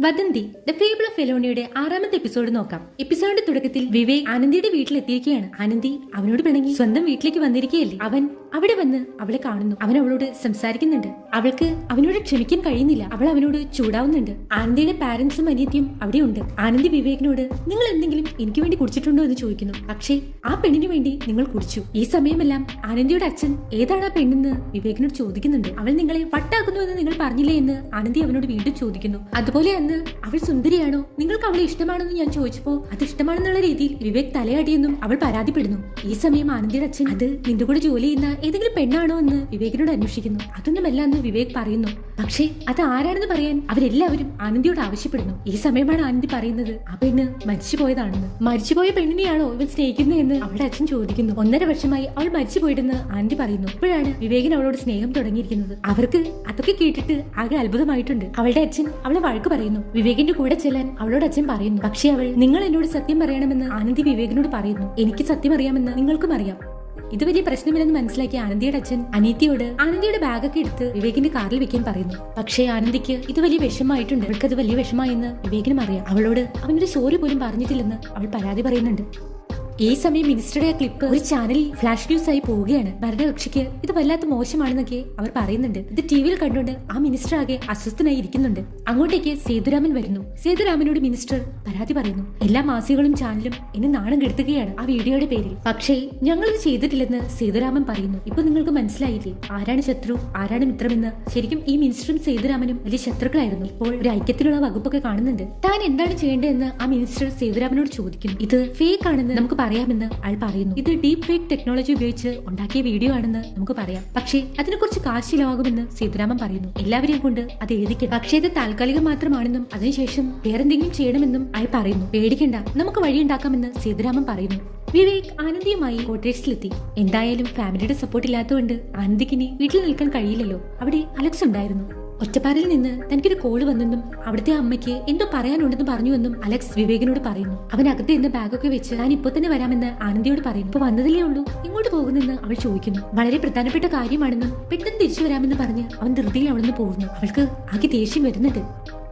വദന്തി the fable of ഫെലോണിയുടെ ആറാമത്തെ episode നോക്കാം. എപ്പിസോഡിന്റെ തുടക്കത്തിൽ വിവേക് ആനന്ദിയുടെ വീട്ടിലെത്തിയിരിക്കുകയാണ്. ആനന്ദി അവനോട് പിണങ്ങി. സ്വന്തം വീട്ടിലേക്ക് വന്നിരിക്കുകയല്ലേ? അവൻ അവിടെ വന്ന് അവളെ കാണുന്നു. അവൻ അവളോട് സംസാരിക്കുന്നുണ്ട്. അവൾക്ക് അവനോട് ക്ഷമിക്കാൻ കഴിയുന്നില്ല. അവൾ അവനോട് ചൂടാവുന്നുണ്ട്. ആനന്ദിയുടെ പാരന്റ്സും അനിയത്തിയും അവിടെയുണ്ട്. ആനന്ദി വിവേകിനോട് നിങ്ങൾ എന്തെങ്കിലും എനിക്ക് വേണ്ടി കുടിച്ചിട്ടുണ്ടോ? എന്ന് ചോദിക്കുന്നു. പക്ഷേ ആ പെണ്ണിന് വേണ്ടി നിങ്ങൾ കുടിച്ചു. ഈ സമയമെല്ലാം ആനന്ദിയുടെ അച്ഛൻ ഏതാണ് ആ പെണ്ണെന്ന് വിവേകിനോട് ചോദിക്കുന്നുണ്ട്. അവൾ നിങ്ങളെ വട്ടാക്കുന്നു എന്ന് നിങ്ങൾ പറഞ്ഞില്ലേ? എന്ന് ആനന്ദി അവനോട് വീണ്ടും ചോദിക്കുന്നു. അതുപോലെ അന്ന് അവൾ സുന്ദരിയാണോ? നിങ്ങൾക്ക് അവളെ ഇഷ്ടമാണെന്ന് ഞാൻ ചോദിച്ചപ്പോ അത് ഇഷ്ടമാണെന്നുള്ള രീതിയിൽ വിവേക് തലയാടിയെന്നും അവൾ പരാതിപ്പെടുന്നു. ഈ സമയം ആനന്ദിയുടെ അച്ഛൻ അത് നിന്റെ കൂടെ ജോലി ചെയ്യുന്ന ഏതെങ്കിലും പെണ്ണാണോ എന്ന് വിവേകിനോട് അന്വേഷിക്കുന്നു. അതൊന്നുമല്ല എന്ന് വിവേക് പറയുന്നു. പക്ഷേ അത് ആരാണെന്ന് പറയാൻ അവരെല്ലാവരും ആനന്ദിയോട് ആവശ്യപ്പെടുന്നു. ഈ സമയമാണ് ആനന്ദി പറയുന്നത് ആ പെണ്ണ് മരിച്ചുപോയതാണെന്ന് മരിച്ചുപോയ പെണ്ണിനെയാണോ ഇവൻ സ്നേഹിക്കുന്നതെന്ന് അവളുടെ അച്ഛൻ ചോദിക്കുന്നു. ഒന്നര വർഷമായി അവൾ മരിച്ചുപോയിട്ടെന്ന് ആനന്ദി പറയുന്നു. ഇപ്പോഴാണ് വിവേകിന് അവളോട് സ്നേഹം തുടങ്ങിയിരിക്കുന്നത്. അവർക്ക് അതൊക്കെ കേട്ടിട്ട് ആകെ അത്ഭുതമായിട്ടുണ്ട്. അവളുടെ അച്ഛൻ അവളെ വഴക്ക് പറയുന്നു. വിവേകിന്റെ കൂടെ ചെല്ലാൻ അവളോട് അച്ഛൻ പറയുന്നു. പക്ഷേ അവൾ നിങ്ങൾ എന്നോട് സത്യം പറയണമെന്ന് ആനന്ദി വിവേകിനോട് പറയുന്നു. എനിക്ക് സത്യം അറിയാമെന്ന് നിങ്ങൾക്കും അറിയാം. ഇത് വലിയ പ്രശ്നമില്ലെന്ന് മനസ്സിലാക്കിയ ആനന്ദിയുടെ അച്ഛൻ അനീതിയോട് ആനന്ദിയുടെ ബാഗൊക്കെ എടുത്ത് വിവേകിന്റെ കാറിൽ വെക്കാൻ പറയുന്നു. പക്ഷേ ആനന്ദിക്ക് ഇത് വലിയ വിഷമമായിട്ടുണ്ട്. വിഷമായിട്ടുണ്ട് അത് വലിയ വിഷമായെന്ന് വിവേകിനും അറിയാം. അവളോട് അവനൊരു സോറി പോലും പറഞ്ഞിട്ടില്ലെന്ന് അവൾ പരാതി പറയുന്നുണ്ട്. ഈ സമയം മിനിസ്റ്ററുടെ ക്ലിപ്പ് ഒരു ചാനലിൽ ഫ്ലാഷ് ന്യൂസ് ആയി പോവുകയാണ്. ഭരണകക്ഷിക്ക് ഇത് വല്ലാത്ത മോശമാണെന്നൊക്കെ അവർ പറയുന്നുണ്ട്. ഇത് ടി വിയിൽ കണ്ടുകൊണ്ട് ആ മിനിസ്റ്റർ ആകെ അസ്വസ്ഥനായി ഇരിക്കുന്നുണ്ട്. അങ്ങോട്ടേക്ക് സേതുരാമൻ വരുന്നു. സേതുരാമനോട് മിനിസ്റ്റർ പരാതി പറയുന്നു. എല്ലാ മാസികകളും ചാനലും എന്നെ നാണം കെടുത്തുകയാണ് ആ വീഡിയോയുടെ പേരിൽ. പക്ഷേ ഞങ്ങൾ ഇത് ചെയ്തിട്ടില്ലെന്ന് സേതുരാമൻ പറയുന്നു. ഇപ്പൊ നിങ്ങൾക്ക് മനസ്സിലായില്ലേ? ആരാണ് ശത്രു? ആരാണ് മിത്രമെന്ന്? ശരിക്കും ഈ മിനിസ്റ്ററും സേതുരാമനും വലിയ ശത്രുക്കളായിരുന്നു. ഇപ്പോൾ ഒരു ഐക്യത്തിലുള്ള വകുപ്പൊക്കെ കാണുന്നുണ്ട്. താൻ എന്താണ് ചെയ്യേണ്ടതെന്ന് ആ മിനിസ്റ്റർ സേതുരാമനോട് ചോദിക്കുന്നു. ഇത് ഫേക്ക് ആണെന്ന് നമുക്ക് പറയാമെന്ന് ആൾ പറയുന്നു. ഇത് ഡീപ് ഫേക്ക് ടെക്നോളജി ഉപയോഗിച്ച് ഉണ്ടാക്കിയ വീഡിയോ ആണെന്ന് നമുക്ക് പറയാം. പക്ഷേ അതിനെക്കുറിച്ച് കുറച്ച് കാശ് ചിലവാകുമെന്ന് സീതാരാമൻ പറയുന്നു. എല്ലാവരെയും കൊണ്ട് അത് എഴുതിക്കണം പക്ഷേ ഇത് താൽക്കാലികം മാത്രമാണെന്നും അതിനുശേഷം വേറെന്തെങ്കിലും ചെയ്യണമെന്നും അയാൾ പറയുന്നു. പേടിക്കണ്ട. നമുക്ക് വഴിയുണ്ടാക്കാമെന്ന് സീതാരാമൻ പറയുന്നു. വിവേക് ആനന്ദിയുമായി കോട്ടേഴ്സിലെത്തി. എന്തായാലും ഫാമിലിയുടെ സപ്പോർട്ട് ഇല്ലാത്തതുകൊണ്ട് ആനന്ദിക്കിനി വീട്ടിൽ നിൽക്കാൻ കഴിയില്ലല്ലോ. അവിടെ അലക്സ് ഉണ്ടായിരുന്നു. ഒറ്റപ്പാറിൽ നിന്ന് തനിക്കൊരു കോൾ വന്നെന്നും അവിടുത്തെ അമ്മയ്ക്ക് എന്തോ പറയാനുണ്ടെന്ന് പറഞ്ഞുവെന്നും അലക്സ് വിവേകിനോട് പറയുന്നു. അവൻ അകത്ത് നിന്ന് ബാഗൊക്കെ വെച്ച് ഞാൻ ഇപ്പൊ തന്നെ വരാമെന്ന് ആനന്ദിയോട് പറയും ഇപ്പൊ വന്നതിലേ ഉള്ളൂ. ഇങ്ങോട്ട് പോകുന്നെന്ന് അവൾ ചോദിക്കുന്നു. വളരെ പ്രധാനപ്പെട്ട കാര്യമാണെന്നും പെട്ടെന്ന് തിരിച്ചു വരാമെന്ന് പറഞ്ഞ് അവൻ ധൃതിയിൽ അവിടെ നിന്ന് പോകുന്നു. അവൾക്ക് ആകെ ദേഷ്യം വരുന്നുണ്ട്.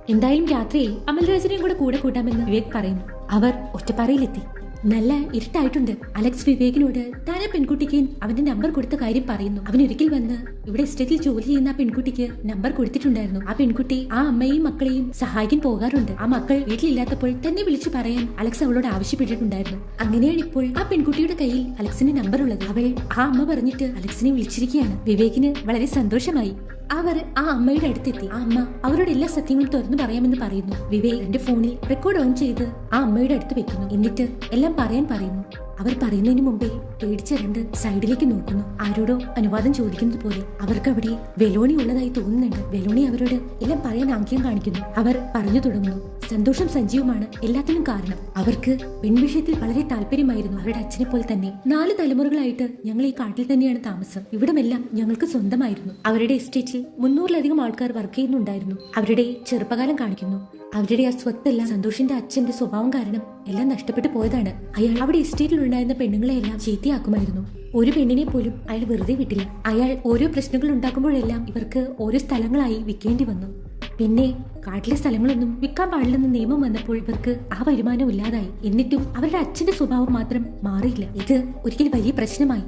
എന്തായാലും രാത്രിയിൽ അമൽരാജിനെയും കൂടെ കൂടെ കൂട്ടാമെന്ന് വിവേക് പറയുന്നു. അവർ ഒറ്റപ്പാറയിലെത്തി നല്ല ഇരുട്ടായിട്ടുണ്ട്. അലക്സ് വിവേകിനോട് താൻ ആ പെൺകുട്ടിക്ക് അവന്റെ നമ്പർ കൊടുത്ത കാര്യം പറയുന്നു. അവൻ ഒരിക്കൽ വന്ന് ഇവിടെ എസ്റ്റേറ്റിൽ ജോലി ചെയ്യുന്ന ആ പെൺകുട്ടിക്ക് നമ്പർ കൊടുത്തിട്ടുണ്ടായിരുന്നു. ആ പെൺകുട്ടി ആ അമ്മയും മക്കളെയും സഹായിക്കാൻ പോകാറുണ്ട്. ആ മക്കൾ വീട്ടിലില്ലാത്തപ്പോൾ തന്നെ വിളിച്ചു പറയാൻ അലക്സ് അവളോട് ആവശ്യപ്പെട്ടിട്ടുണ്ടായിരുന്നു. അങ്ങനെയാണ് ഇപ്പോൾ ആ പെൺകുട്ടിയുടെ കയ്യിൽ അലക്സിന്റെ നമ്പർ ഉള്ളത്. അവൾ ആ അമ്മ പറഞ്ഞിട്ട് അലക്സിനെ വിളിച്ചിരിക്കുകയാണ്. വിവേകിന് വളരെ സന്തോഷമായി. അവർ ആ അമ്മയുടെ അടുത്തെത്തി. ആ അമ്മ അവരോട് എല്ലാ സത്യങ്ങളും തുറന്നു പറയാമെന്ന് പറയുന്നു. വിവേക് എന്റെ ഫോണിൽ റെക്കോർഡ് ഓൺ ചെയ്ത് ആ അമ്മയുടെ അടുത്ത് വെക്കുന്നു. എന്നിട്ട് എല്ലാം പറയാൻ പറയുന്നു. അവർ പറയുന്നതിന് മുമ്പേ പേടിച്ചരണ്ട് സൈഡിലേക്ക് നോക്കുന്നു. ആരോടോ അനുവാദം ചോദിക്കുന്നത് പോലെ അവർക്ക് അവിടെ വെലോണി ഉള്ളതായി തോന്നുന്നുണ്ട്. വെലോണി അവരോട് എല്ലാം പറയാൻ ആംഗ്യം കാണിക്കുന്നു. അവർ പറഞ്ഞു തുടങ്ങുന്നു. സന്തോഷം സഞ്ജീവമാണ് എല്ലാത്തിനും കാരണം. അവർക്ക് പെൺവിഷയത്തിൽ വളരെ താല്പര്യമായിരുന്നു അവരുടെ അച്ഛനെ പോലെ തന്നെ. നാല് തലമുറകളായിട്ട് ഞങ്ങൾ ഈ കാട്ടിൽ തന്നെയാണ് താമസം. ഇവിടമെല്ലാം ഞങ്ങൾക്ക് സ്വന്തമായിരുന്നു. അവരുടെ എസ്റ്റേറ്റിൽ മുന്നൂറിലധികം ആൾക്കാർ വർക്ക് ചെയ്യുന്നുണ്ടായിരുന്നു. അവരുടെ ചെറുപ്പകാലം കാണിക്കുന്നു. അവരുടെ ആ സ്വത്തെല്ലാം സന്തോഷിന്റെ അച്ഛന്റെ സ്വഭാവം കാരണം എല്ലാം നഷ്ടപ്പെട്ടു പോയതാണ്. അയാൾ അവിടെ എസ്റ്റേറ്റിൽ ഉണ്ടായിരുന്ന പെണ്ണുങ്ങളെയെല്ലാം ചീത്തയാക്കുമായിരുന്നു. ഒരു പെണ്ണിനെ പോലും അയാൾ വെറുതെ വിട്ടില്ല. അയാൾ ഓരോ പ്രശ്നങ്ങൾ ഉണ്ടാക്കുമ്പോഴെല്ലാം ഇവർക്ക് ഓരോ സ്ഥലങ്ങളായി വിൽക്കേണ്ടി വന്നു. പിന്നെ കാട്ടിലെ സ്ഥലങ്ങളൊന്നും വിൽക്കാൻ പാടില്ലെന്ന് നിയമം വന്നപ്പോൾ ഇവർക്ക് ആ വരുമാനം ഇല്ലാതായി. എന്നിട്ടും അവരുടെ അച്ഛന്റെ സ്വഭാവം മാത്രം മാറിയില്ല. ഇത് ഒരിക്കൽ വലിയ പ്രശ്നമായി.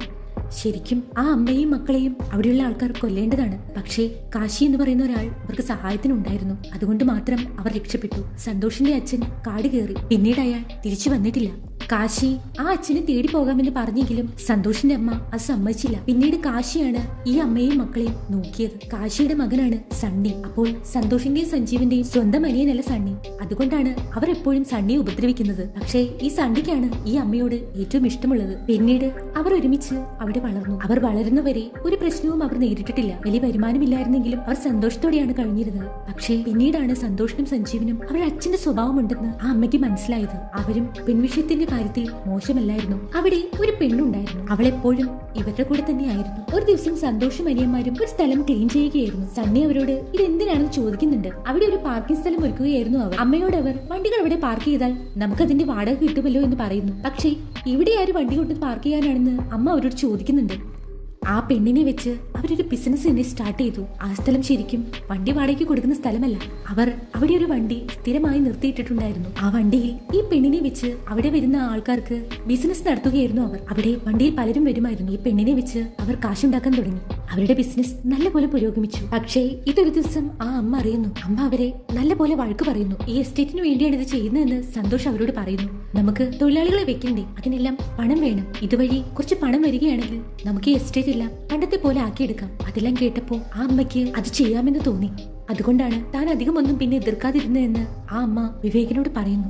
ശരിക്കും ആ അമ്മയും മക്കളെയും അവിടെയുള്ള ആൾക്കാർ കൊല്ലേണ്ടതാണ്. പക്ഷേ കാശി എന്ന് പറയുന്ന ഒരാൾ അവർക്ക് സഹായത്തിനുണ്ടായിരുന്നു അതുകൊണ്ട് മാത്രം അവർ രക്ഷപ്പെട്ടു. സന്തോഷിന്റെ അച്ഛൻ കാട് കയറി. പിന്നീട് അയാൾ തിരിച്ചു വന്നിട്ടില്ല. കാശി ആ അച്ഛനെ തേടി പോകാമെന്ന് പറഞ്ഞെങ്കിലും സന്തോഷിന്റെ അമ്മ അത് സമ്മതിച്ചില്ല. പിന്നീട് കാശിയാണ് ഈ അമ്മയെയും മക്കളെയും നോക്കിയത്. കാശിയുടെ മകനാണ് സണ്ണി. അപ്പോൾ സന്തോഷിന്റെയും സഞ്ജീവിന്റെയും സ്വന്തം അനിയനല്ല സണ്ണി. അതുകൊണ്ടാണ് അവർ എപ്പോഴും സണ്ണിയെ ഉപദ്രവിക്കുന്നത്. പക്ഷേ ഈ സണ്ണിക്കാണ് ഈ അമ്മയോട് ഏറ്റവും ഇഷ്ടമുള്ളത്. പിന്നീട് അവർ ഒരുമിച്ച് അവിടെ വളർന്നു. അവർ വളരുന്നവരെ ഒരു പ്രശ്നവും അവർ നേരിട്ടിട്ടില്ല. വലിയ വരുമാനമില്ലായിരുന്നെങ്കിലും അവർ സന്തോഷത്തോടെയാണ് കഴിഞ്ഞിരുന്നത്. പക്ഷേ പിന്നീടാണ് സന്തോഷിനും സഞ്ജീവിനും അവരുടെ അച്ഛന്റെ സ്വഭാവമുണ്ടെന്ന് ആ അമ്മയ്ക്ക് മനസ്സിലായത്. അവരും പെൺവിഷയത്തിന്റെ കാര്യത്തിൽ മോശമല്ലായിരുന്നു. അവിടെ ഒരു പെണ്ണുണ്ടായിരുന്നു. അവൾ എപ്പോഴും ഇവരുടെ കൂടെ തന്നെയായിരുന്നു. ഒരു ദിവസം സന്തോഷം അനിയന്മാരും ഒരു സ്ഥലം ക്ലീൻ ചെയ്യുകയായിരുന്നു. സണ്ണി അവരോട് ഇത് എന്തിനാണെന്ന് ചോദിക്കുന്നുണ്ട്. അവിടെ ഒരു പാർക്കിംഗ് സ്ഥലം ഒരുക്കുകയായിരുന്നു അവർ. അമ്മയോട് അവർ വണ്ടികൾ അവിടെ പാർക്ക് ചെയ്താൽ നമുക്ക് അതിന്റെ വാടക കിട്ടുമല്ലോ എന്ന് പറയുന്നു. പക്ഷേ ഇവിടെ ആര് വണ്ടി കൊണ്ട് പാർക്ക് ചെയ്യാനാണെന്ന് അമ്മ അവരോട് ചോദിക്കുന്നുണ്ട്. ആ പെണ്ണിനെ വെച്ച് അവരൊരു ബിസിനസ് തന്നെ സ്റ്റാർട്ട് ചെയ്തു. ആ സ്ഥലം ശരിക്കും വണ്ടി വാടകയ്ക്ക് കൊടുക്കുന്ന സ്ഥലമല്ല. അവർ അവിടെ ഒരു വണ്ടി സ്ഥിരമായി നിർത്തിയിട്ടിട്ടുണ്ടായിരുന്നു. ആ വണ്ടിയിൽ ഈ പെണ്ണിനെ വെച്ച് അവിടെ വരുന്ന ആൾക്കാർക്ക് ബിസിനസ് നടത്തുകയായിരുന്നു അവർ. അവിടെ വണ്ടിയിൽ പലരും വരുമായിരുന്നു. ഈ പെണ്ണിനെ വെച്ച് അവർ കാശുണ്ടാക്കാൻ തുടങ്ങി. അവരുടെ ബിസിനസ് നല്ലപോലെ പുരോഗമിച്ചു. പക്ഷേ ഇതൊരു ദിവസം ആ അമ്മ അറിയുന്നു. അമ്മ അവരെ നല്ലപോലെ വഴക്ക് പറയുന്നു. ഈ എസ്റ്റേറ്റിന് വേണ്ടിയാണ് ഇത് ചെയ്യുന്നതെന്ന് സന്തോഷം അവരോട് പറയുന്നു. നമുക്ക് തൊഴിലാളികളെ വെക്കണ്ടേ? അതിനെല്ലാം പണം വേണം. ഇതുവഴി കുറച്ച് പണം വരികയാണെങ്കിൽ നമുക്ക് ഈ എസ്റ്റേറ്റ് എല്ലാം പണ്ടത്തെ പോലെ ആക്കിയെടുക്കാം. അതെല്ലാം കേട്ടപ്പോ ആ അമ്മയ്ക്ക് അത് ചെയ്യാമെന്ന് തോന്നി. അതുകൊണ്ടാണ് താൻ അധികം ഒന്നും പിന്നെ എതിർക്കാതിരുന്നതെന്ന് ആ അമ്മ വിവേകിനോട് പറയുന്നു.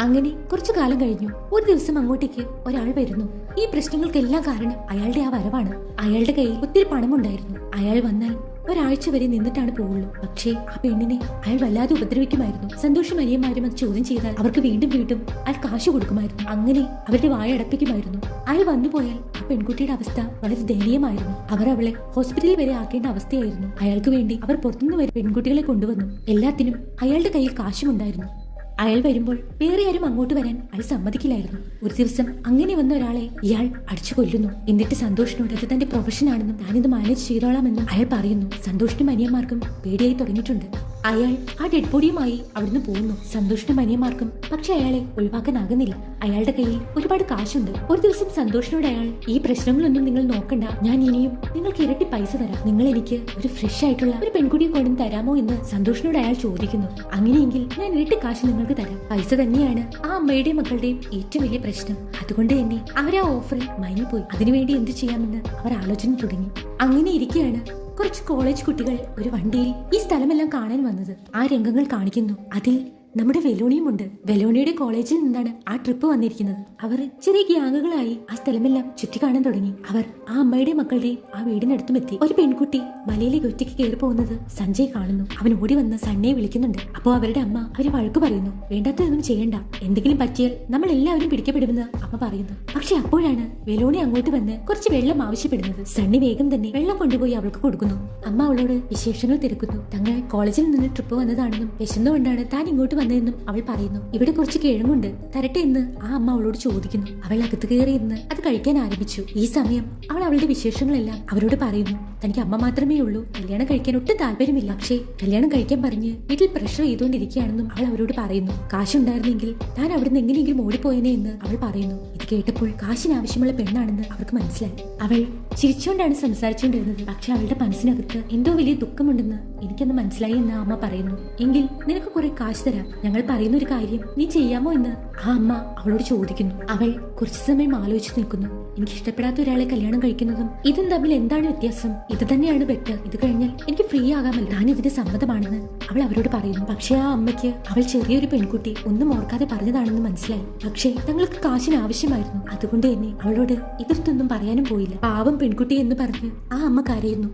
അങ്ങനെ കുറച്ചു കാലം കഴിഞ്ഞു. ഒരു ദിവസം അങ്ങോട്ടേക്ക് ഒരാൾ വരുന്നു. ഈ പ്രശ്നങ്ങൾക്കെല്ലാം കാരണം അയാളുടെ ആ വരവാണ്. അയാളുടെ കയ്യിൽ ഒത്തിരി പണമുണ്ടായിരുന്നു. അയാൾ വന്നാൽ ഒരാഴ്ച വരെ നിന്നിട്ടാണ് പോവുള്ളൂ. പക്ഷേ ആ പെണ്ണിനെ അയാൾ വല്ലാതെ ഉപദ്രവിക്കുമായിരുന്നു. സന്തോഷം അനിയന്മാരും അത് ചോദ്യം ചെയ്താൽ അവർക്ക് വീണ്ടും വീണ്ടും അയാൾ കാശ് കൊടുക്കുമായിരുന്നു. അങ്ങനെ അവരുടെ വായ അടപ്പിക്കുമായിരുന്നു. അയാൾ വന്നുപോയാൽ ആ പെൺകുട്ടിയുടെ അവസ്ഥ വളരെ ദയനീയമായിരുന്നു. അവർ അവളെ ഹോസ്പിറ്റലിൽ വരെ ആക്കേണ്ട അവസ്ഥയായിരുന്നു. അയാൾക്ക് വേണ്ടി അവർ പുറത്തുനിന്ന് വരെ പെൺകുട്ടികളെ കൊണ്ടുവന്നു. എല്ലാത്തിനും അയാളുടെ കയ്യിൽ കാശുമുണ്ടായിരുന്നു. അയാൾ വരുമ്പോൾ വേറെ ആരും അങ്ങോട്ട് വരാൻ അയാൾ സമ്മതിക്കില്ലായിരുന്നു. ഒരു ദിവസം അങ്ങനെ വന്ന ഒരാളെ ഇയാൾ അടിച്ചു കൊല്ലുന്നു. എന്നിട്ട് സന്തോഷിനോട് അത് തന്റെ പ്രൊഫഷൻ ആണെന്നും താനിത് മാനേജ് ചെയ്തോളാമെന്നും അയാൾ പറയുന്നു. സന്തോഷിനും അനിയന്മാർക്കും പേടിയായി തുടങ്ങിയിട്ടുണ്ട്. അയാൾ ആ ഡെഡ് ബോഡിയുമായി അവിടുന്ന് പോകുന്നു. സന്തോഷിന്റെ മനിയന്മാർക്കും പക്ഷെ അയാളെ ഒഴിവാക്കാനാകുന്നില്ല. അയാളുടെ കയ്യിൽ ഒരുപാട് കാശുണ്ട്. ഒരു ദിവസം സന്തോഷിനോട് അയാൾ ഈ പ്രശ്നങ്ങളൊന്നും നിങ്ങൾ നോക്കണ്ട. ഞാൻ ഇനിയും നിങ്ങൾക്ക് ഇരട്ടി പൈസ തരാം. നിങ്ങൾ എനിക്ക് ഒരു ഫ്രഷ് ആയിട്ടുള്ള ഒരു പെൺകുട്ടിയെ കൊണ്ടും തരാമോ എന്ന് സന്തോഷിനോട് അയാൾ ചോദിക്കുന്നു. അങ്ങനെയെങ്കിൽ ഞാൻ ഇരട്ടി കാശ് നിങ്ങൾക്ക് തരാം. പൈസ തന്നെയാണ് ആ അമ്മയുടെയും മക്കളുടെയും ഏറ്റവും വലിയ പ്രശ്നം. അതുകൊണ്ട് തന്നെ അവർ ആ ഓഫറിൽ മയങ്ങിപ്പോയി. അതിനുവേണ്ടി എന്ത് ചെയ്യാമെന്ന് അവർ ആലോചന തുടങ്ങി. അങ്ങനെ ഇരിക്കുകയാണ് കുറച്ച് കോളേജ് കുട്ടികൾ ഒരു വണ്ടിയിൽ ഈ സ്ഥലമെല്ലാം കാണാൻ വന്നത്. ആ രംഗങ്ങൾ കാണിക്കുന്നു. അതിൽ നമ്മുടെ വെലോണിയുമുണ്ട്. വെലോണിയുടെ കോളേജിൽ നിന്നാണ് ആ ട്രിപ്പ് വന്നിരിക്കുന്നത്. അവർ ചെറിയ ഗ്യാങ്ങുകളായി ആ സ്ഥലമെല്ലാം ചുറ്റിക്കാണാൻ തുടങ്ങി. അവർ ആ അമ്മയുടെ മക്കളുടെയും ആ വീടിനടുത്തും എത്തി ഒരു പെൺകുട്ടി മലയിലേക്ക് ഒറ്റയ്ക്ക് കയറി പോകുന്നത് സഞ്ജയ് കാണുന്നു. അവൻ ഓടി വന്ന് സണ്ണയെ വിളിക്കുന്നുണ്ട്. അപ്പോൾ അവരുടെ അമ്മ അവർ വഴക്ക് പറയുന്നു. വേണ്ടാത്തതൊന്നും ചെയ്യണ്ട. എന്തെങ്കിലും പറ്റിയാൽ നമ്മൾ എല്ലാവരും പിടിക്കപ്പെടുമെന്ന് അമ്മ പറയുന്നു. പക്ഷെ അപ്പോഴാണ് വെലോണി അങ്ങോട്ട് വന്ന് കുറച്ച് വെള്ളം ആവശ്യപ്പെടുന്നത്. സണ്ണി വേഗം തന്നെ വെള്ളം കൊണ്ടുപോയി അവൾക്ക് കൊടുക്കുന്നു. അമ്മ അവളോട് വിശേഷങ്ങൾ തിരക്കുന്നു. തങ്ങൾ കോളേജിൽ നിന്ന് ട്രിപ്പ് വന്നതാണെന്നും വിശന്നുകൊണ്ടാണ് താൻ ഇങ്ങോട്ട് വന്നതെന്നും അവൾ പറയുന്നു. ഇവിടെ കുറച്ച് കിഴങ്ങുണ്ട്. തരട്ടെ എന്ന് ആ അമ്മ അവളോട് ചോദിക്കുന്നു. അവൾ അകത്ത് കയറി ഇന്ന് അത് കഴിക്കാൻ ആരംഭിച്ചു. ഈ സമയം അവൾ അവളുടെ വിശേഷങ്ങളെല്ലാം അവരോട് പറയുന്നു. തനിക്ക് അമ്മ മാത്രമേ ഉള്ളൂ. കല്യാണം കഴിക്കാൻ ഒട്ടും താല്പര്യമില്ല. പക്ഷേ കല്യാണം കഴിക്കാൻ പറഞ്ഞ് വീട്ടിൽ പ്രഷർ ചെയ്തുകൊണ്ടിരിക്കുകയാണെന്നും അവൾ അവരോട് പറയുന്നു. കാശുണ്ടായിരുന്നെങ്കിൽ താൻ അവിടുന്ന് എങ്ങനെയെങ്കിലും ഓടിപ്പോയനെ എന്ന് അവൾ പറയുന്നു. കേട്ടപ്പോൾ കാശിന് ആവശ്യമുള്ള പെണ്ണാണെന്ന് അവർക്ക് മനസ്സിലായി. അവൾ ചിരിച്ചുകൊണ്ടാണ് സംസാരിച്ചുകൊണ്ടിരുന്നത്. പക്ഷെ അവളുടെ മനസ്സിനകത്ത് എന്തോ വലിയ ദുഃഖമുണ്ടെന്ന് എനിക്കൊന്ന് മനസ്സിലായി എന്ന് ആ അമ്മ പറയുന്നു. എങ്കിൽ നിനക്ക് കുറെ കാശ് തരാം. ഞങ്ങൾ പറയുന്ന ഒരു കാര്യം നീ ചെയ്യാമോ എന്ന് ആ അമ്മ അവളോട് ചോദിക്കുന്നു. അവൾ കുറച്ചു സമയം ആലോചിച്ച് നിൽക്കുന്നു. എനിക്ക് ഇഷ്ടപ്പെടാത്ത ഒരാളെ കല്യാണം കഴിക്കുന്നതും ഇതും തമ്മിൽ എന്താണ് വ്യത്യാസം? ഇത് തന്നെയാണ് ബെറ്റർ. ഇത് കഴിഞ്ഞാൽ എനിക്ക് ഫ്രീ ആകാമല്ലോ. ഞാൻ ഇതിന് സമ്മതമാണെന്ന് അവൾ അവരോട് പറയുന്നു. പക്ഷെ ആ അമ്മയ്ക്ക് അവൾ ചെറിയൊരു പെൺകുട്ടി ഒന്നും ഓർക്കാതെ പറഞ്ഞതാണെന്ന് മനസ്സിലായി. പക്ഷേ തങ്ങൾക്ക് കാശിന് ആവശ്യമായിരുന്നു. അതുകൊണ്ട് തന്നെ അവളോട് എതിർത്തൊന്നും പറയാനും പോയില്ല. പാവം പെൺകുട്ടി എന്ന് പറഞ്ഞ് ആ അമ്മ കരയുന്നു.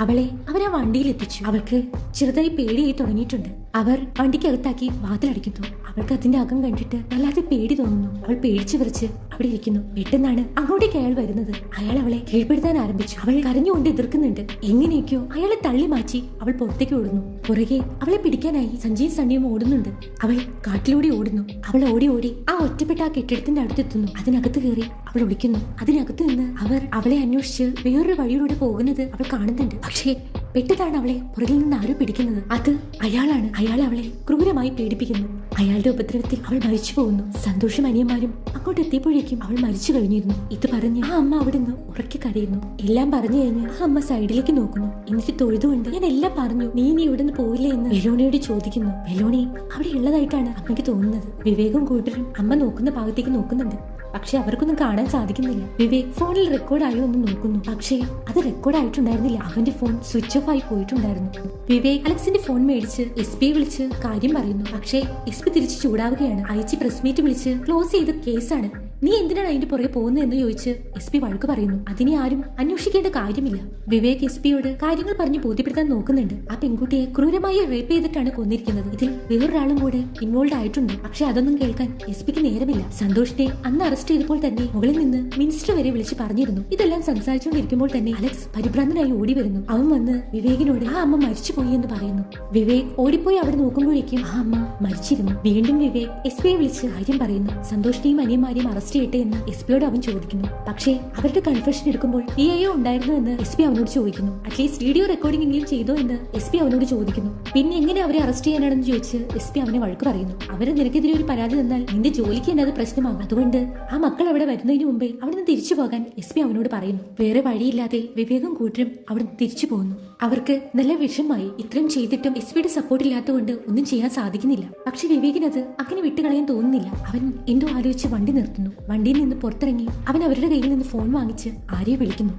അവളെ അവരാ വണ്ടിയിൽ എത്തിച്ചു അവൾക്ക് ചെറുതായി പേടിയായി തുടങ്ങിയിട്ടുണ്ട്. അവർ വണ്ടിക്കകത്താക്കി വാതിലടിക്കുന്നു അവൾക്ക് അതിന്റെ അകം കണ്ടിട്ട് വല്ലാതെ പേടി തോന്നുന്നു. അവൾ പേടിച്ചു വിറച്ച് അവിടെ ഇരിക്കുന്നു. പെട്ടെന്നാണ് അങ്ങോട്ടേക്ക് അയാൾ വരുന്നത്. അയാൾ അവളെ കീഴ്പ്പെടുത്താൻ ആരംഭിച്ചു. അവൾ കരഞ്ഞുകൊണ്ട് എതിർക്കുന്നുണ്ട്. എങ്ങനെയൊക്കെയോ അയാളെ തള്ളി മാറ്റി അവൾ പുറത്തേക്ക് ഓടുന്നു. പുറകെ അവളെ പിടിക്കാനായി സഞ്ജയും സണ്ണിയും ഓടുന്നുണ്ട്. അവൾ കാട്ടിലൂടെ ഓടുന്നു. അവൾ ഓടി ഓടി ആ ഒറ്റപ്പെട്ട ആ കെട്ടിടത്തിന്റെ അടുത്തെത്തുന്നു. അതിനകത്ത് കയറി അവൾ ഒളിക്കുന്നു. അതിനകത്ത് നിന്ന് അവർ അവളെ അന്വേഷിച്ച് വേറൊരു വഴിയിലൂടെ പോകുന്നത് അവൾ കാണുന്നുണ്ട്. പക്ഷേ പെട്ടതാണ് അവളെ പുറകിൽ നിന്ന് ആരോ പിടിക്കുന്നത്. അത് അയാളാണ്. അയാൾ അവളെ ക്രൂരമായി പീഡിപ്പിക്കുന്നു. അയാളുടെ ഉപദ്രവത്തിൽ അവൾ മരിച്ചു പോകുന്നു. സന്തോഷം അനിയന്മാരും അങ്ങോട്ട് എത്തിയപ്പോഴേക്കും അവൾ മരിച്ചു കഴിഞ്ഞിരുന്നു. ഇത് പറഞ്ഞ് ആ അമ്മ അവിടെ നിന്ന് ഉറക്കി കരയുന്നു. എല്ലാം പറഞ്ഞു കഴിഞ്ഞ് ആ അമ്മ സൈഡിലേക്ക് നോക്കുന്നു. എന്നിട്ട് തൊഴുതുകൊണ്ട് ഞാൻ എല്ലാം പറഞ്ഞു. നീ നീ ഇവിടെ നിന്ന് പോയില്ല എന്ന് വെലോണിയോട് ചോദിക്കുന്നു. വെലോണി അവിടെ ഉള്ളതായിട്ടാണ് അമ്മയ്ക്ക് തോന്നുന്നത്. വിവേകം കൂട്ടരും അമ്മ നോക്കുന്ന ഭാഗത്തേക്ക് നോക്കുന്നുണ്ട്. പക്ഷെ അവർക്കൊന്നും കാണാൻ സാധിക്കുന്നില്ല. വിവേക് ഫോണിൽ റെക്കോർഡ് ആയോ എന്ന് നോക്കുന്നു. പക്ഷേ അത് റെക്കോർഡ് ആയിട്ടുണ്ടായിരുന്നില്ല. അവന്റെ ഫോൺ സ്വിച്ച് ഓഫ് ആയി പോയിട്ടുണ്ടായിരുന്നു. വിവേക് അലക്സിന്റെ ഫോൺ മേടിച്ച് എസ് പി വിളിച്ച് കാര്യം പറയുന്നു. പക്ഷേ എസ് പി തിരിച്ച് ചൂടാവുകയാണ്. അയച്ച് പ്രസ് മീറ്റ് വിളിച്ച് ക്ലോസ് ചെയ്ത കേസാണ് നീ എന്തിനാണ് അതിന്റെ പുറകെ പോകുന്നതെന്ന് ചോദിച്ച് എസ് പി വഴക്ക് പറയുന്നു. അതിനെ ആരും അന്വേഷിക്കേണ്ട കാര്യമില്ല. വിവേക് എസ് പിയോട് കാര്യങ്ങൾ പറഞ്ഞ് ബോധ്യപ്പെടുത്താൻ നോക്കുന്നുണ്ട്. ആ പെൺകുട്ടിയെ ക്രൂരമായി റേപ്പ് ചെയ്തിട്ടാണ് കൊന്നിരിക്കുന്നത്. ഇതിൽ വേറൊരാളും കൂടെ ഇൻവോൾവ് ആയിട്ടുണ്ട്. പക്ഷെ അതൊന്നും കേൾക്കാൻ എസ് പിക്ക് നേരമില്ല. സന്തോഷിനെ അന്ന് അറസ്റ്റ് ചെയ്തപ്പോൾ തന്നെ മുകളിൽ നിന്ന് മിനിസ്റ്റർ വരെ വിളിച്ച് പറഞ്ഞിരുന്നു. ഇതെല്ലാം സംസാരിച്ചുകൊണ്ടിരിക്കുമ്പോൾ തന്നെ അലക്സ് പരിഭ്രാന്തനായി ഓടി വരുന്നു അവൻ വന്ന് വിവേകിനോട് ആ അമ്മ മരിച്ചുപോയി എന്ന് പറയുന്നു. വിവേക് ഓടിപ്പോയി അവിടെ നോക്കുമ്പോഴേക്കും ആ അമ്മ മരിച്ചിരുന്നു. വീണ്ടും വിവേക് എസ് പിയെ വിളിച്ച് കാര്യം പറയുന്നു. സന്തോഷിനെയും അനിയന്മാരെയും അറസ്റ്റ് അറസ്റ്റ് ചെയ്യട്ടെ എന്ന് എസ് പിയോട് അവൻ ചോദിക്കുന്നു. പക്ഷേ അവരുടെ കൺഫെഷൻ എടുക്കുമ്പോൾ ഡി ഐ ഉണ്ടായിരുന്നു എന്ന് എസ് പി അവനോട് ചോദിക്കുന്നു. അറ്റ്ലീസ്റ്റ് വീഡിയോ റെക്കോർഡിംഗ് എങ്കിലും ചെയ്തോ എന്ന് എസ് പി അവനോട് ചോദിക്കുന്നു. പിന്നെ എങ്ങനെ അവരെ അറസ്റ്റ് ചെയ്യാനാണെന്ന് ചോദിച്ച് എസ് പി അവനെ വഴക്ക് പറയുന്നു. അവർ നിനക്കെതിരെ ഒരു പരാതി തന്നാൽ നിന്റെ ജോലിക്ക് തന്നെ അത് പ്രശ്നമാകും. അതുകൊണ്ട് ആ മക്കൾ അവിടെ വരുന്നതിന് മുമ്പേ അവിടെ നിന്ന് തിരിച്ചു പോകാൻ എസ് പി അവനോട് പറയുന്നു. വേറെ വഴിയില്ലാതെ വിവേകം കൂട്ടരും അവിടെ നിന്ന് തിരിച്ചു പോകുന്നു അവർക്ക് നല്ല വിഷമായി ഇത്രയും ചെയ്തിട്ടും എസ് പിയുടെ സപ്പോർട്ട് ഇല്ലാത്തതുകൊണ്ട് ഒന്നും ചെയ്യാൻ സാധിക്കുന്നില്ല. പക്ഷെ വിവേകിനത് അങ്ങനെ വിട്ടുകളയാൻ തോന്നുന്നില്ല. അവൻ എന്തോ ആലോചിച്ച് വണ്ടി നിർത്തുന്നു. വണ്ടിയിൽ നിന്ന് പുറത്തിറങ്ങി അവൻ അവരുടെ കയ്യിൽ നിന്ന് ഫോൺ വാങ്ങിച്ച് ആര്യെ വിളിക്കുന്നു.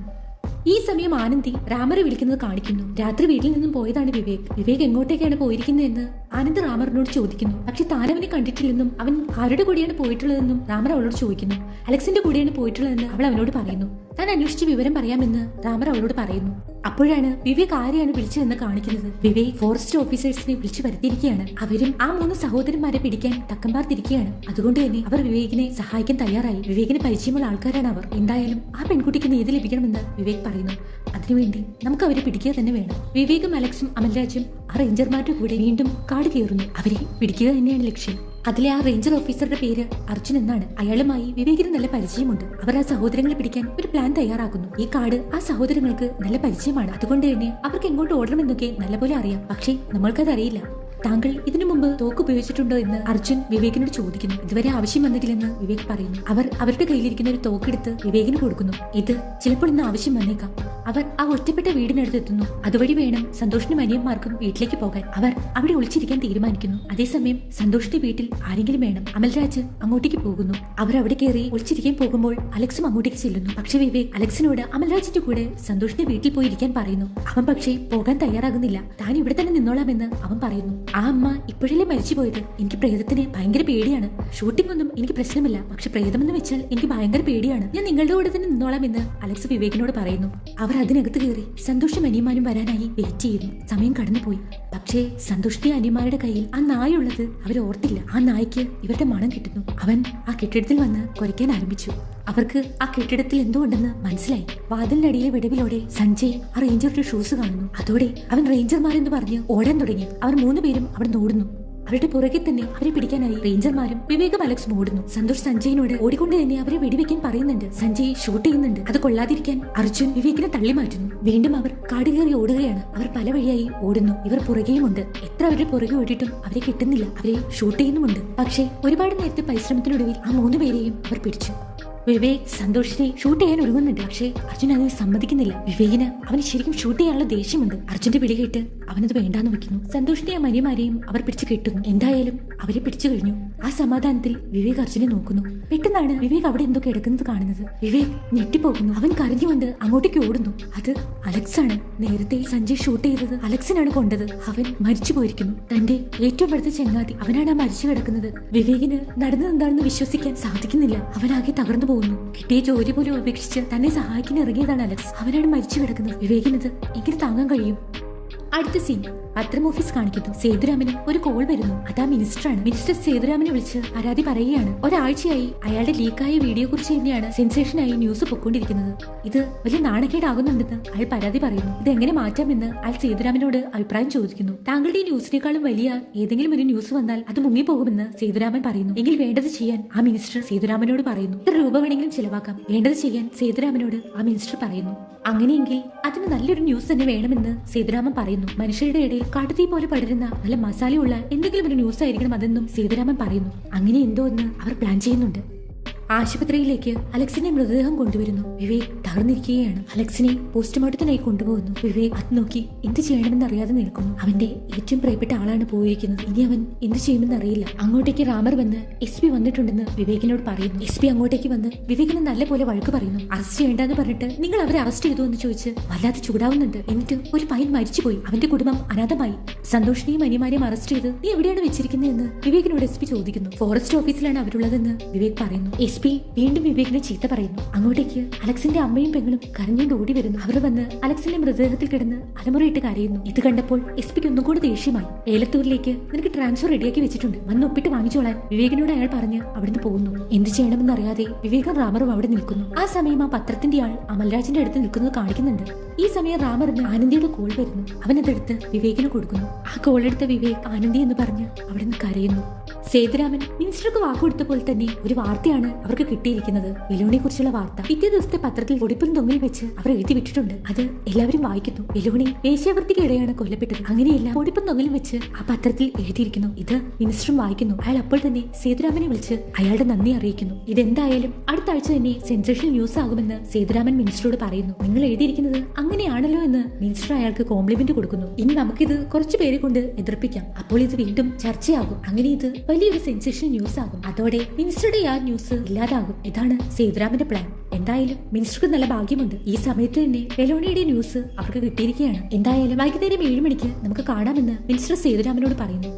ഈ സമയം ആനന്ദി റാമറെ വിളിക്കുന്നത് കാണിക്കുന്നു. രാത്രി വീട്ടിൽ നിന്നും പോയതാണ് വിവേക്. വിവേക് എങ്ങോട്ടേക്കാണ് പോയിരിക്കുന്നതെന്ന് ആനന്ദ് രാമറിനോട് ചോദിക്കുന്നു. പക്ഷെ താൻ അവനെ കണ്ടിട്ടില്ലെന്നും അവൻ ആരുടെ കൂടെയാണ് പോയിട്ടുള്ളതെന്നും റാമർ അവളോട് ചോദിക്കുന്നു. അലക്സിന്റെ കൂടെയാണ് പോയിട്ടുള്ളതെന്ന് അവൾ അവനോട് പറയുന്നു. താൻ അന്വേഷിച്ച് വിവരം പറയാമെന്ന് രാമർ അവളോട് പറയുന്നു. അപ്പോഴാണ് വിവേക് ആരെയാണ് വിളിച്ചതെന്ന് കാണിക്കുന്നത്. വിവേക് ഫോറസ്റ്റ് ഓഫീസേഴ്സിനെ വിളിച്ചു വരുത്തിയിരിക്കുകയാണ്. അവരും ആ മൂന്ന് സഹോദരന്മാരെ പിടിക്കാൻ തക്കം പാർത്തിരിക്കുകയാണ് അതുകൊണ്ട് തന്നെ അവർ വിവേകിനെ സഹായിക്കാൻ തയ്യാറായി. വിവേകിന് പരിചയമുള്ള ആൾക്കാരാണ് അവർ. എന്തായാലും ആ പെൺകുട്ടിക്ക് നീതി ലഭിക്കണമെന്ന് വിവേക് പറയുന്നു. അതിനുവേണ്ടി നമുക്ക് അവരെ പിടിക്കുക തന്നെ വേണം. വിവേകും അലക്സും അമൽരാജും ആ റേഞ്ചർമാരുടെ കൂടെ വീണ്ടും കാട് കയറുന്നു. അവരെ പിടിക്കുക തന്നെയാണ് ലക്ഷ്യം. അതിലെ ആ റേഞ്ചർ ഓഫീസറുടെ പേര് അർജുൻ എന്നാണ്. അയാളുമായി വിവേകിന് നല്ല പരിചയമുണ്ട്. അവർ ആ സഹോദരങ്ങളെ പിടിക്കാൻ ഒരു പ്ലാൻ തയ്യാറാക്കുന്നു. ഈ കാർഡ് ആ സഹോദരങ്ങൾക്ക് നല്ല പരിചയമാണ്. അതുകൊണ്ട് തന്നെ അവർക്ക് എങ്ങോട്ട് ഓടണമെന്നൊക്കെ നല്ലപോലെ അറിയാം. പക്ഷേ നമ്മൾക്കത് അറിയില്ല താങ്കൾ ഇതിനു മുമ്പ് തോക്ക് ഉപയോഗിച്ചിട്ടുണ്ടോ എന്ന് അർജുൻ വിവേകിനോട് ചോദിക്കുന്നു. ഇതുവരെ ആവശ്യം വന്നിട്ടില്ലെന്ന് വിവേക് പറയുന്നു. അവർ അവരുടെ കയ്യിലിരിക്കുന്ന ഒരു തോക്കെടുത്ത് വിവേകിന് കൊടുക്കുന്നു. ഇത് ചിലപ്പോൾ ഇന്ന് ആവശ്യം വന്നേക്കാം. അവർ ആ ഒറ്റപ്പെട്ട വീടിനടുത്ത് എത്തുന്നു. അതുവഴി വേണം സന്തോഷിനും അനിയന്മാർക്കും വീട്ടിലേക്ക് പോകാൻ. അവർ അവിടെ ഒളിച്ചിരിക്കാൻ തീരുമാനിക്കുന്നു. അതേസമയം സന്തോഷിന്റെ വീട്ടിൽ ആരെങ്കിലും വേണം. അമൽരാജ് അങ്ങോട്ടേക്ക് പോകുന്നു. അവർ അവിടെ കയറി ഒളിച്ചിരിക്കാൻ പോകുമ്പോൾ അലക്സും അങ്ങോട്ടേക്ക് ചെല്ലുന്നു. പക്ഷെ വിവേക് അലക്സിനോട് അമൽരാജിന്റെ കൂടെ സന്തോഷിന്റെ വീട്ടിൽ പോയിരിക്കാൻ പറയുന്നു. അവൻ പക്ഷേ പോകാൻ തയ്യാറാകുന്നില്ല. താൻ ഇവിടെ തന്നെ നിന്നോളാമെന്ന് അവൻ പറയുന്നു. ആ അമ്മ ഇപ്പോഴല്ലേ മരിച്ചു പോയത് എനിക്ക് പ്രേതത്തിന് ഭയങ്കര പേടിയാണ്. ഷൂട്ടിംഗ് ഒന്നും എനിക്ക് പ്രശ്നമില്ല. പക്ഷെ പ്രേതമെന്ന് വെച്ചാൽ എനിക്ക് ഭയങ്കര പേടിയാണ്. ഞാൻ നിങ്ങളുടെ കൂടെ തന്നെ നിന്നോളാം എന്ന് അലക്സ് വിവേകിനോട് പറയുന്നു. അവർ അതിനകത്ത് കയറി സന്തോഷം അനിയന്മാരും വരാനായി വെയിറ്റ് ചെയ്യുന്നു. സമയം കടന്നുപോയി. പക്ഷേ സന്തുഷ്ടി അനിയന്മാരുടെ കയ്യിൽ ആ നായുള്ളത് അവർ ഓർത്തില്ല. ആ നായ്ക്ക് ഇവരുടെ മണം കിട്ടുന്നു. അവൻ ആ കെട്ടിടത്തിൽ വന്ന് കുരയ്ക്കാൻ ആരംഭിച്ചു. അവർക്ക് ആ കെട്ടിടത്തിൽ എന്തോ ഉണ്ടെന്ന് മനസ്സിലായി. വാതിലിനടിയിലെ വിടവിലൂടെ സഞ്ജയ് ആ റേഞ്ചറുടെ ഷൂസ് കാണുന്നു. അതോടെ അവൻ റേഞ്ചർമാരെന്ന് പറഞ്ഞ് ഓടാൻ തുടങ്ങി. അവർ മൂന്നുപേരും അവിടെ ഓടുന്നു. അവരുടെ പുറകെ തന്നെ അവരെ പിടിക്കാനായി റേഞ്ചർമാരും വിവേകം അലക്സും ഓടുന്നു. സന്തോഷ് സഞ്ജയിനോട് ഓടിക്കൊണ്ട് തന്നെ അവരെ വെടിവെക്കാൻ പറയുന്നുണ്ട്. സഞ്ജയ് ഷൂട്ട് ചെയ്യുന്നുണ്ട്. അത് കൊള്ളാതിരിക്കാൻ അർജുൻ വിവേകിനെ തള്ളി മാറ്റുന്നു. വീണ്ടും അവർ കാട് കയറി ഓടുകയാണ്. അവർ പല വഴിയായി ഓടുന്നു. ഇവർ പുറകെയുമുണ്ട്. എത്ര അവരുടെ പുറകെ ഓടിയിട്ടും അവരെ കിട്ടുന്നില്ല. അവരെ ഷൂട്ട് ചെയ്യുന്നുമുണ്ട്. പക്ഷേ ഒരുപാട് നേരത്തെ പരിശ്രമത്തിനൊടുവിൽ ആ മൂന്ന് പേരെയും അവർ പിടിച്ചു. വിവേക് സന്തോഷിനെ ഷൂട്ട് ചെയ്യാൻ ഒരുങ്ങുന്നുണ്ട്. പക്ഷേ അർജുൻ അതിന് സമ്മതിക്കുന്നില്ല. വിവേകിന് അവന് ശരിക്കും ഷൂട്ട് ചെയ്യാനുള്ള ദേഷ്യമുണ്ട്. അർജുന്റെ പിടികേട്ട് അവനത് വേണ്ടാന്ന് വെക്കുന്നു. സന്തോഷിന്റെ ആ മനിമാരെയും അവർ പിടിച്ചു കെട്ടുന്നു. എന്തായാലും അവരെ പിടിച്ചു കഴിഞ്ഞു. ആ സമാധാനത്തിൽ വിവേക് അർജുനെ നോക്കുന്നു. പെട്ടെന്നാണ് വിവേക് അവിടെ എന്തൊക്കെ കിടക്കുന്നത് കാണുന്നത്. വിവേക് ഞെട്ടിപ്പോകുന്നു. അവൻ കരഞ്ഞുകൊണ്ട് അങ്ങോട്ടേക്ക് ഓടുന്നു. അത് അലക്സ് ആണ് നേരത്തെ സഞ്ജയ് ഷൂട്ട് ചെയ്തത്. അലക്സിനാണ് കൊണ്ടത്. അവൻ മരിച്ചു പോയിരിക്കുന്നു. തന്റെ ഏറ്റവും അടുത്ത ചെങ്ങാതി അവനാണ് ആ മരിച്ചു കിടക്കുന്നത്. വിവേകിന് നടന്നതെന്താണെന്ന് വിശ്വസിക്കാൻ സാധിക്കുന്നില്ല. അവനാകെ തകർന്നു പോകുന്നു. കിട്ടിയ ജോലി പോലും ഉപേക്ഷിച്ച് തന്നെ സഹായിക്കാൻ ഇറങ്ങിയതാണ് അലക്സ്. അവനാണ് മരിച്ചു കിടക്കുന്നത്. വിവേകിനത് എങ്ങനെ താങ്ങാൻ കഴിയും. അടുത്ത സീൻ പത്രം ഓഫീസ് കാണിക്കുന്നു. സേതുരാമന് ഒരു കോൾ വരുന്നു. അതാ മിനിസ്റ്ററാണ് മിനിസ്റ്റർ സേതുരാമനെ വിളിച്ച് പരാതി പറയുകയാണ്. ഒരാഴ്ചയായി അയാളുടെ ലീക്കായ വീഡിയോ കുറിച്ച് തന്നെയാണ് സെൻസേഷനായി ന്യൂസ് പൊക്കോണ്ടിരിക്കുന്നത്. ഇത് വലിയ നാണക്കേടാകുന്നുണ്ടെന്ന് അയാൾ പരാതി പറയുന്നു. ഇത് എങ്ങനെ മാറ്റാമെന്ന് അയാൾ സേതുരാമനോട് അഭിപ്രായം ചോദിക്കുന്നു. താങ്കളുടെ ഈ ന്യൂസിനേക്കാളും വലിയ ഏതെങ്കിലും ഒരു ന്യൂസ് വന്നാൽ അത് മുങ്ങിപ്പോകുമെന്ന് സേതുരാമൻ പറയുന്നു. എങ്കിൽ വേണ്ടത് ചെയ്യാൻ ആ മിനിസ്റ്റർ സേതുരാമനോട് പറയുന്നു. ഇത്ര രൂപ വേണമെങ്കിലും ചിലവാക്കാം. വേണ്ടത് ചെയ്യാൻ സേതുരാമനോട് ആ മിനിസ്റ്റർ പറയുന്നു. അങ്ങനെയെങ്കിൽ അതിന് നല്ലൊരു ന്യൂസ് തന്നെ വേണമെന്ന് സേതുരാമൻ പറയുന്നു. മനുഷ്യരുടെ ഇടയിൽ കാട്ടുതീ പോലെ പടരുന്ന നല്ല മസാലയുള്ള എന്തെങ്കിലും ഒരു ന്യൂസ് ആയിരിക്കണം അതെന്നും സീതാരാമൻ പറയുന്നു. അങ്ങനെ എന്തോ എന്ന് അവർ പ്ലാൻ ചെയ്യുന്നുണ്ട്. ആശുപത്രിയിലേക്ക് അലക്സിന്റെ മൃതദേഹം കൊണ്ടുവരുന്നു. വിവേക് തകർന്നിരിക്കുകയാണ്. അലക്സിനെ പോസ്റ്റ്മോർട്ടത്തിനായി കൊണ്ടുപോകുന്നു. വിവേക് അത് നോക്കി എന്ത് ചെയ്യണമെന്ന് അറിയാതെ നിൽക്കുന്നു. അവന്റെ ഏറ്റവും പ്രിയപ്പെട്ട ആളാണ് പോയിരിക്കുന്നത്. ഇനി അവൻ എന്ത് ചെയ്യുമെന്ന് അറിയില്ല അങ്ങോട്ടേക്ക് റാമർ വന്ന് എസ് പി വന്നിട്ടുണ്ടെന്ന് വിവേകിനോട് പറയുന്നു. എസ് പി അങ്ങോട്ടേക്ക് വന്ന് വിവേകിന് നല്ല പോലെ വഴക്ക് പറയുന്നു. അറസ്റ്റ് ചെയ്യേണ്ടെന്ന് പറഞ്ഞിട്ട് നിങ്ങൾ അവരെ അറസ്റ്റ് ചെയ്തു എന്ന് ചോദിച്ച് വല്ലാതെ ചൂടാവുന്നുണ്ട്. എന്നിട്ട് ഒരു പയ്യൻ മരിച്ചുപോയി. അവന്റെ കുടുംബം അനാഥമായി. സന്തോഷിനെയും അനിയമാരെയും അറസ്റ്റ് ചെയ്ത് നീ എവിടെയാണ് വെച്ചിരിക്കുന്നതെന്ന് വിവേകിനോട് എസ് പി ചോദിക്കുന്നു. ഫോറസ്റ്റ് ഓഫീസിലാണ് അവരുള്ളതെന്ന് വിവേക് പറയുന്നു. എസ് പി വീണ്ടും വിവേകിനെ ചീത്ത പറയുന്നു. അങ്ങോട്ടേക്ക് അലക്സിന്റെ അമ്മയും പെങ്ങളും കരഞ്ഞുകൊണ്ട് ഓടി വരുന്നു. അവർ വന്ന് അലക്സിന്റെ മൃതദേഹത്തിൽ കിടന്ന് അലമുറയിട്ട് കരയുന്നു. ഇത് കണ്ടപ്പോൾ എസ് പിക്ക് ഒന്നും കൂടി ദേഷ്യമായി. ഏലത്തൂരിലേക്ക് നിനക്ക് ട്രാൻസ്ഫർ റെഡിയാക്കി വെച്ചിട്ടുണ്ട്. വന്ന് ഒപ്പിട്ട് വാങ്ങിച്ചോളാൻ വിവേകിനോട് അയാൾ പറഞ്ഞ് അവിടുന്ന് പോകുന്നു. എന്ത് ചെയ്യണമെന്ന് അറിയാതെ വിവേകം റാമറും അവിടെ നിൽക്കുന്നു. ആ സമയം ആ പത്രത്തിന്റെ ആൾ അമൽരാജിന്റെ അടുത്ത് നിൽക്കുന്നത് കാണിക്കുന്നുണ്ട്. ഈ സമയം റാമറിന് ആനന്ദിയുടെ കോൾ വരുന്നു. അവൻ അതെടുത്ത് വിവേകിന് കൊടുക്കുന്നു. ആ കോൾ എടുത്ത വിവേക് ആനന്ദി എന്ന് പറഞ്ഞ് അവിടെ നിന്ന് കരയുന്നു. സേതുരാമൻ മിനിസ്റ്റർക്ക് വാക്കുകൊടുത്തപ്പോൾ തന്നെ ഒരു വാർത്തയാണ് അവർക്ക് കിട്ടിയിരിക്കുന്നത് വെലോണിയെ കുറിച്ചുള്ള വാർത്ത. പിറ്റേ ദിവസത്തെ പത്രത്തിൽ ഒടിപ്പും തൊങ്ങിൽ വെച്ച് അവർ എഴുതി വിട്ടിട്ടുണ്ട്. അത് എല്ലാവരും വായിക്കുന്നു. വെലോണി വേശ്യാവൃത്തിക്കിടെയാണ് കൊല്ലപ്പെട്ടത്. അങ്ങനെയല്ല ഒടിപ്പൻ തൊങ്ങിൽ വെച്ച് ആ പത്രത്തിൽ എഴുതിയിരിക്കുന്നു. ഇത് മിനിസ്റ്ററും വായിക്കുന്നു. അയാൾ അപ്പോൾ തന്നെ സേതുരാമനെ വിളിച്ച് അയാളുടെ നന്ദി അറിയിക്കുന്നു. ഇതെന്തായാലും അടുത്ത ആഴ്ച തന്നെ സെൻസേഷണൽ ന്യൂസ് ആകുമെന്ന് സേതുരാമൻ മിനിസ്റ്ററോട് പറയുന്നു. നിങ്ങൾ എഴുതിയിരിക്കുന്നത് അങ്ങനെയാണല്ലോ എന്ന് മിനിസ്റ്റർ അയാൾക്ക് കോംപ്ലിമെന്റ് കൊടുക്കുന്നു. ഇനി നമുക്കിത് കുറച്ച് പേരെ കൊണ്ട് എതിർപ്പിക്കാം. അപ്പോൾ ഇത് വീണ്ടും ചർച്ചയാകും. അങ്ങനെ ഇത് വലിയൊരു സെൻസേഷൻ ന്യൂസ് ആകും. അതോടെ മിനിസ്റ്ററുടെ ആ ന്യൂസ് ഇല്ലാതാകും. ഇതാണ് സേതുരാമന്റെ പ്ലാൻ എന്തായാലും മിനിസ്റ്റർക്ക് നല്ല ഭാഗ്യമുണ്ട്. ഈ സമയത്ത് തന്നെ വെലോണിയുടെ ന്യൂസ് അവർക്ക് കിട്ടിയിരിക്കുകയാണ്. എന്തായാലും വൈകുന്നേരം ഏഴ് മണിക്ക് നമുക്ക് കാണാമെന്ന് മിനിസ്റ്റർ സേതുരാമനോട് പറയുന്നു.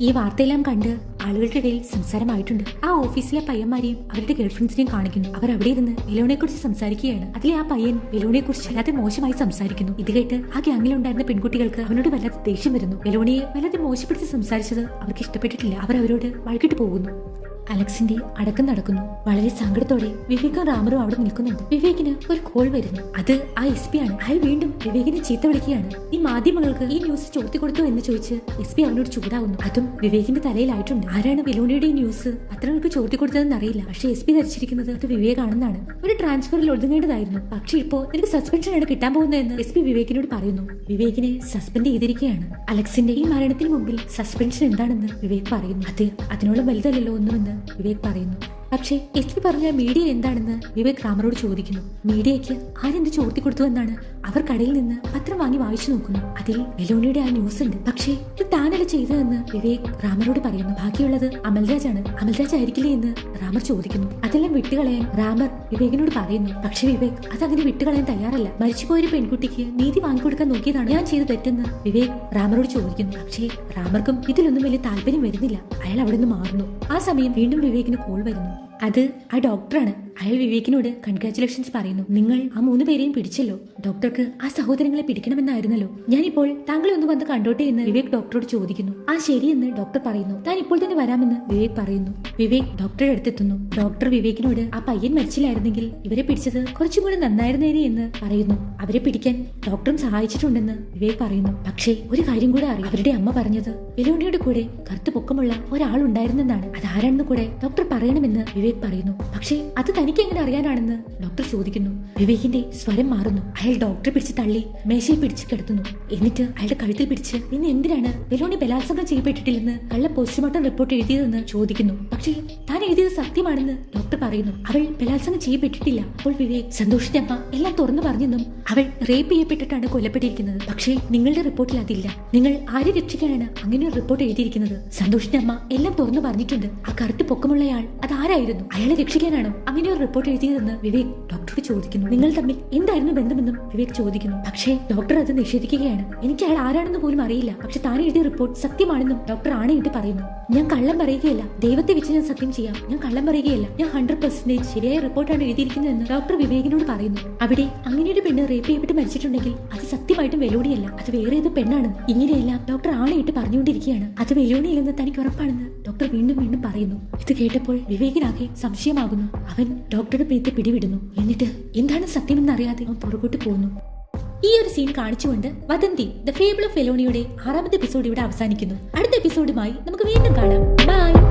ഈ വാർത്തയെല്ലാം കണ്ട് ആളുകളുടെ ഇടയിൽ സംസാരമായിട്ടുണ്ട്. ആ ഓഫീസിലെ പയ്യന്മാരെയും അവരുടെ ഗേൾഫ്രണ്ട്സിനെയും കാണിക്കുന്നു. അവർ അവിടെ ഇരുന്ന് വെലോണിയെ കുറിച്ച് സംസാരിക്കുകയാണ്. അതിലെ ആ പയ്യൻ വെലോണിയെ കുറിച്ച് വല്ലാതെ മോശമായി സംസാരിക്കുന്നു. ഇത് കേട്ട് ആ ഗ്യാങ്ങിലുണ്ടായിരുന്ന പെൺകുട്ടികൾക്ക് അവനോട് വല്ലാതെ ദേഷ്യം വരുന്നു. വെലോണിയെ വല്ലാതെ മോശപ്പെടുത്തി സംസാരിച്ചത് അവർക്ക് ഇഷ്ടപ്പെട്ടിട്ടില്ല. അവർ അവരോട് വഴക്കിട്ട് പോകുന്നു. അലക്സിന്റെ അടക്കം നടക്കുന്നു. വളരെ സങ്കടത്തോടെ വിവേകും റാമറും അവിടെ നിൽക്കുന്നുണ്ട്. വിവേകിന് ഒരു കോൾ വരുന്നു. അത് ആ എസ് പി ആണ്. അയാൾ വീണ്ടും വിവേകിനെ ചീത്ത വിളിക്കുകയാണ്. ഈ മാധ്യമങ്ങൾക്ക് ഈ ന്യൂസ് ചോർത്തി കൊടുത്തു എന്ന് ചോദിച്ച് എസ് പി അവനോട് ചൂടാകുന്നു അതും വിവേകിന്റെ തലയിലായിട്ടുണ്ട്. ആരാണ് വിലോണിയുടെ ന്യൂസ് പത്രങ്ങൾക്ക് ചോർത്തി കൊടുത്തതെന്ന് അറിയില്ല. പക്ഷെ എസ് പി ധരിച്ചിരിക്കുന്നത് അത് വിവേകാണെന്നാണ്. ഒരു ട്രാൻസ്ഫറിൽ ഒതുങ്ങേണ്ടതായിരുന്നു. പക്ഷെ ഇപ്പോ നിനക്ക് സസ്പെൻഷൻ ആണ് കിട്ടാൻ പോകുന്നതെന്ന് എസ് പി വിവേകിനോട് പറയുന്നു. വിവേകിനെ സസ്പെൻഡ് ചെയ്തിരിക്കുകയാണ്. അലക്സിന്റെ ഈ മരണത്തിന് മുമ്പിൽ സസ്പെൻഷൻ എന്താണെന്ന് വിവേക് പറയുന്നു. അത് അതിനോളം വലുതല്ലല്ലോ ഒന്നുമെന്ന് വിവേക് പറയുന്നു. പക്ഷേ എസ് പി പറഞ്ഞ മീഡിയ എന്താണെന്ന് വിവേക് റാമറോട് ചോദിക്കുന്നു. മീഡിയയ്ക്ക് ആരെന്ത് ചോർത്തി കൊടുത്തു എന്നാണ് അവർ കടയിൽ നിന്ന് പത്രം വാങ്ങി വായിച്ചു നോക്കുന്നു. അതിൽ മെലോണിയുടെ ആ ന്യൂസ് ഉണ്ട്. പക്ഷേ ഇത് താനല്ല ചെയ്തതെന്ന് വിവേക് റാമറോട് പറയുന്നു. ബാക്കിയുള്ളത് അമൽരാജ് ആണ് അമൽരാജ് ആയിരിക്കില്ലേ എന്ന് റാമർ ചോദിക്കുന്നു. അതെല്ലാം വിട്ടുകളയാൻ റാമർ വിവേകിനോട് പറയുന്നു. പക്ഷേ വിവേക് അതങ്ങനെ വിട്ടുകളയാൻ തയ്യാറല്ല. മരിച്ചുപോയൊരു പെൺകുട്ടിക്ക് നീതി വാങ്ങിക്കൊടുക്കാൻ നോക്കിയതാണ് ഞാൻ ചെയ്ത് തെറ്റെന്ന് വിവേക് റാമറോട് ചോദിക്കുന്നു. പക്ഷേ റാമർക്കും ഇതിലൊന്നും വലിയ താല്പര്യം വരുന്നില്ല. അയാൾ അവിടെ നിന്ന് മാറുന്നു. ആ സമയം വീണ്ടും വിവേകിന് കോൾ വരുന്നു. അത് ആ ഡോക്ടറാണ് അയാൾ വിവേകിനോട് കൺഗ്രാറ്റുലേഷൻസ് പറയുന്നു. നിങ്ങൾ ആ മൂന്ന് പേരെയും പിടിച്ചല്ലോ. ഡോക്ടർക്ക് ആ സഹോദരങ്ങളെ പിടിക്കണമെന്നായിരുന്നല്ലോ. ഞാനിപ്പോൾ താങ്കളെ ഒന്ന് വന്ന് കണ്ടോട്ടെ എന്ന് വിവേക് ഡോക്ടറോട് ചോദിക്കുന്നു. ആ ശരിയെന്ന് ഡോക്ടർ പറയുന്നു. താൻ ഇപ്പോൾ തന്നെ വരാമെന്ന് വിവേക് പറയുന്നു. വിവേക് ഡോക്ടറുടെ അടുത്തെത്തുന്നു. ഡോക്ടർ വിവേകിനോട് ആ പയ്യൻ മരിച്ചില്ലായിരുന്നെങ്കിൽ ഇവരെ പിടിച്ചത് കുറച്ചും കൂടെ നന്നായിരുന്നേനെ എന്ന് പറയുന്നു. അവരെ പിടിക്കാൻ ഡോക്ടറും സഹായിച്ചിട്ടുണ്ടെന്ന് വിവേക് പറയുന്നു. പക്ഷേ ഒരു കാര്യം കൂടെ അറിയാം. അവരുടെ അമ്മ പറഞ്ഞത് വെലോണിയുടെ കൂടെ കറുത്ത പൊക്കമുള്ള ഒരാളുണ്ടായിരുന്നെന്നാണ്. അതാരാണെന്ന് കൂടെ ഡോക്ടർ പറയണമെന്ന് വിവേക് പറയുന്നു. പക്ഷേ അത് തനിക്ക് എങ്ങനെ അറിയാനാണെന്ന് ഡോക്ടർ ചോദിക്കുന്നു. വിവേകിന്റെ സ്വരം മാറുന്നു. അയാൾ ഡോക്ടറെ പിടിച്ച് തള്ളി മേശയിൽ പിടിച്ച് കിടത്തുന്നു. എന്നിട്ട് അയാളുടെ കഴുത്തിൽ പിടിച്ച് നിന്നെ എന്തിനാണ് വെലോണി ബലാത്സംഗം ചെയ്യപ്പെട്ടിട്ടില്ലെന്ന് കള്ള പോസ്റ്റ്മോർട്ടം റിപ്പോർട്ട് എഴുതിയതെന്ന് ചോദിക്കുന്നു. പക്ഷേ താൻ എഴുതിയത് സത്യമാണെന്ന് ഡോക്ടർ പറയുന്നു. അവൾ ബലാത്സംഗം ചെയ്യപ്പെട്ടിട്ടില്ല. അപ്പോൾ വിവേക് സന്തോഷിന്റെ അമ്മ എല്ലാം തുറന്നു പറഞ്ഞെന്നും അവൾ റേപ്പ് ചെയ്യപ്പെട്ടിട്ടാണ് കൊല്ലപ്പെട്ടിരിക്കുന്നത്. പക്ഷേ നിങ്ങളുടെ റിപ്പോർട്ടിൽ അതില്ല. നിങ്ങൾ ആരെ രക്ഷിക്കാനാണ് അങ്ങനെ ഒരു റിപ്പോർട്ട് എഴുതിയിരിക്കുന്നത്? സന്തോഷിന്റെ അമ്മ എല്ലാം തുറന്നു പറഞ്ഞിട്ടുണ്ട്. ആ കറുത്ത് പൊക്കമുള്ളയാൾ അതാരായിരുന്നു? അയാളെ രക്ഷിക്കാനാണോ? അങ്ങനെ ഒരു റിപ്പോർട്ട് എഴുതിയതെന്ന് വിവേക് ഡോക്ടറോട് ചോദിക്കുന്നു. നിങ്ങൾ തമ്മിൽ എന്തായിരുന്നു ബന്ധമെന്നും വിവേക് ചോദിക്കുന്നു. പക്ഷേ ഡോക്ടർ അത് നിഷേധിക്കുകയാണ്. എനിക്ക് അയാൾ ആരാണെന്ന് പോലും അറിയില്ല. പക്ഷെ താൻ എഴുതിയ റിപ്പോർട്ട് സത്യമാണെന്നും ഡോക്ടർ ആണയിട്ട് പറയുന്നു. ഞാൻ കള്ളം പറയുകയല്ല. ദൈവത്തെ വെച്ച് ഞാൻ സത്യം ചെയ്യാം. ഞാൻ കള്ളം പറയുകയല്ല. ഞാൻ ഹൺഡ്രഡ് പെർസെന്റേജ് ശരിയായ റിപ്പോർട്ടാണ് എഴുതിയിരിക്കുന്നതെന്ന് ഡോക്ടർ വിവേകിനോട് പറയുന്നു. അവിടെ അങ്ങനെ ഒരു പെണ്ണ് റേപ്പ് ചെയ്യപ്പെട്ട് മരിച്ചിട്ടുണ്ടെങ്കിൽ അത് സത്യമായിട്ടും വെലോണിയല്ല അത് വേറെ ഏത് പെണ്ണാണ് ഇങ്ങനെയെല്ലാം ഡോക്ടർ ആണയിട്ട് പറഞ്ഞുകൊണ്ടിരിക്കുകയാണ്. അത് വെലോണിയല്ലെന്ന് തനിക്ക് ഉറപ്പാണെന്ന് ഡോക്ടർ വീണ്ടും വീണ്ടും പറയുന്നു. ഇത് കേട്ടപ്പോൾ വിവേകിനാകെ സംശയമാകുന്നു. അവൻ ഡോക്ടറുടെ പ്രീതി പിടിവിടുന്നു. എന്നിട്ട് എന്താണ് സത്യമെന്ന് അറിയാതെ അവൻ പുറകോട്ട് പോകുന്നു. ഈ ഒരു സീൻ കാണിച്ചുകൊണ്ട് വദന്തി ദ ഫേബിൾ ഓഫ് ഫെലോണിയുടെ ആറാമത്തെ എപ്പിസോഡ് ഇവിടെ അവസാനിക്കുന്നു. അടുത്ത എപ്പിസോഡുമായി നമുക്ക് വീണ്ടും കാണാം.